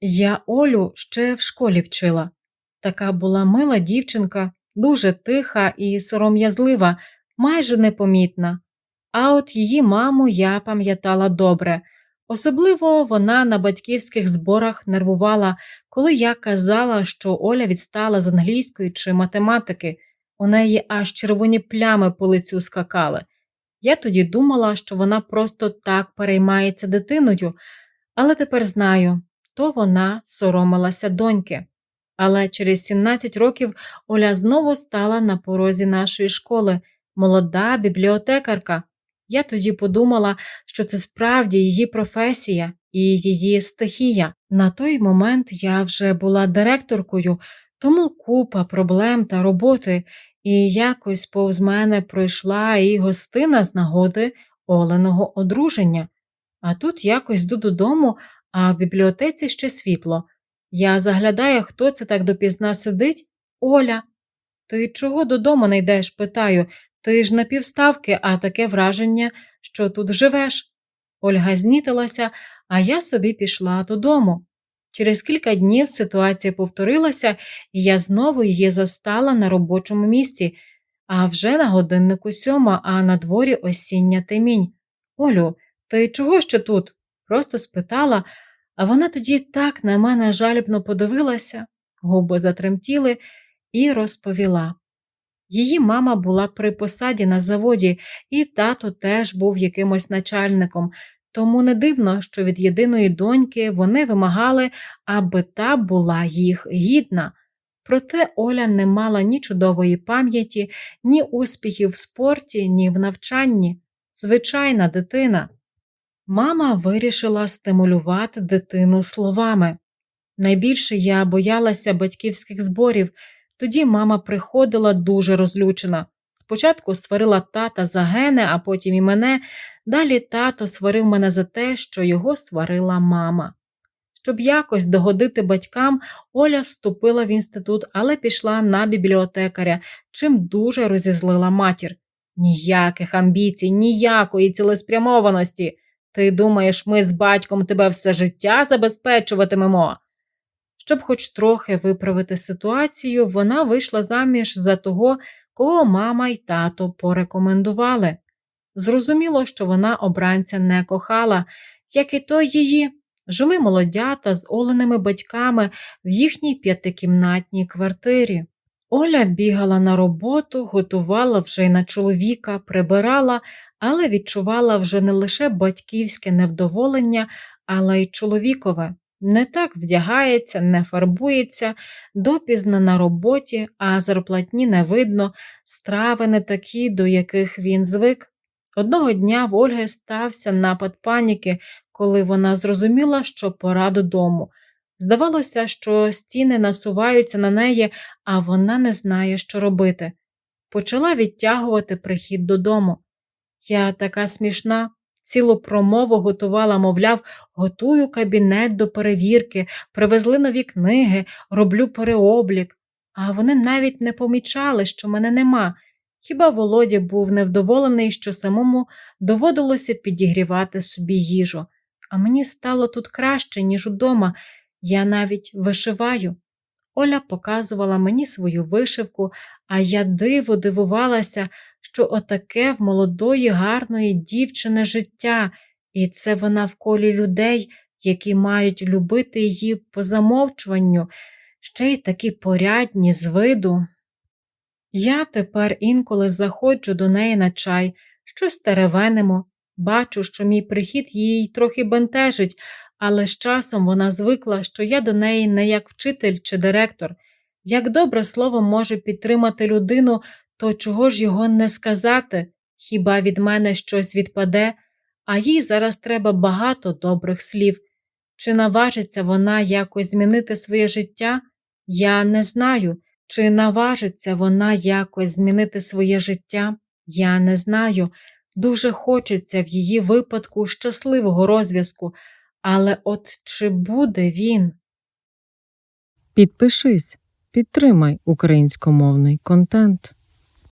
Я Олю ще в школі вчила. Така була мила дівчинка, дуже тиха і сором'язлива, майже непомітна. А от її маму я пам'ятала добре. Особливо вона на батьківських зборах нервувала, коли я казала, що Оля відстала з англійської чи математики, у неї аж червоні плями по лицю скакали. Я тоді думала, що вона просто так переймається дитиною, але тепер знаю, то вона соромилася доньки. Але через 17 років Оля знову стала на порозі нашої школи, молода бібліотекарка. Я тоді подумала, що це справді її професія і її стихія. На той момент я вже була директоркою, тому купа проблем та роботи, і якось повз мене пройшла і гостина з нагоди Оленого одруження. А тут якось йду додому, а в бібліотеці ще світло. Я заглядаю, хто це так допізна сидить? Оля. Ти чого додому не йдеш? питаю. Ти ж на півставки, а таке враження, що тут живеш. Ольга знітилася, а я собі пішла додому. Через кілька днів ситуація повторилася, і я знову її застала на робочому місці, а вже на годиннику сьома, а на дворі осіння темінь. Олю, ти чого ще тут? Просто спитала, а вона тоді так на мене жалібно подивилася, губи затремтіли, і розповіла. Її мама була при посаді на заводі, і тато теж був якимось начальником, тому не дивно, що від єдиної доньки вони вимагали, аби та була їх гідна. Проте Оля не мала ні чудової пам'яті, ні успіхів в спорті, ні в навчанні. Звичайна дитина. Мама вирішила стимулювати дитину словами. Найбільше я боялася батьківських зборів, тоді мама приходила дуже розлючена. Спочатку сварила тата за гене, а потім і мене, далі тато сварив мене за те, що його сварила мама. Щоб якось догодити батькам, Оля вступила в інститут, але пішла на бібліотекаря, чим дуже розізлила матір. Ніяких амбіцій, ніякої цілеспрямованості. Ти думаєш, ми з батьком тебе все життя забезпечуватимемо? Щоб хоч трохи виправити ситуацію, вона вийшла заміж за того, кого мама й тато порекомендували. Зрозуміло, що вона обранця не кохала, як і той її. Жили молодята з оленими батьками в їхній п'ятикімнатній квартирі. Оля бігала на роботу, готувала вже й на чоловіка, прибирала, але відчувала вже не лише батьківське невдоволення, але й чоловікове. Не так вдягається, не фарбується, допізна на роботі, а зарплатні не видно, страви не такі, до яких він звик. Одного дня в Ольги стався напад паніки, коли вона зрозуміла, що пора додому. Здавалося, що стіни насуваються на неї, а вона не знає, що робити. Почала відтягувати прихід додому. Я така смішна, цілу промову готувала, мовляв, готую кабінет до перевірки, привезли нові книги, роблю переоблік. А вони навіть не помічали, що мене нема. Хіба Володя був невдоволений, що самому доводилося підігрівати собі їжу, а мені стало тут краще, ніж удома. Я навіть вишиваю. Оля показувала мені свою вишивку, а я диво дивувалася, що отаке в молодої, гарної дівчини життя, і це вона в колі людей, які мають любити її по замовчуванню, ще й такі порядні з виду. Я тепер інколи заходжу до неї на чай, щось теревенимо, бачу, що мій прихід їй трохи бентежить, але з часом вона звикла, що я до неї не як вчитель чи директор. Як добре слово може підтримати людину, то чого ж його не сказати? Хіба від мене щось відпаде, а їй зараз треба багато добрих слів. Чи наважиться вона якось змінити своє життя? Я не знаю. Чи наважиться вона якось змінити своє життя? Я не знаю. Дуже хочеться в її випадку щасливого розв'язку, але от чи буде він? Підпишись, підтримай українськомовний контент.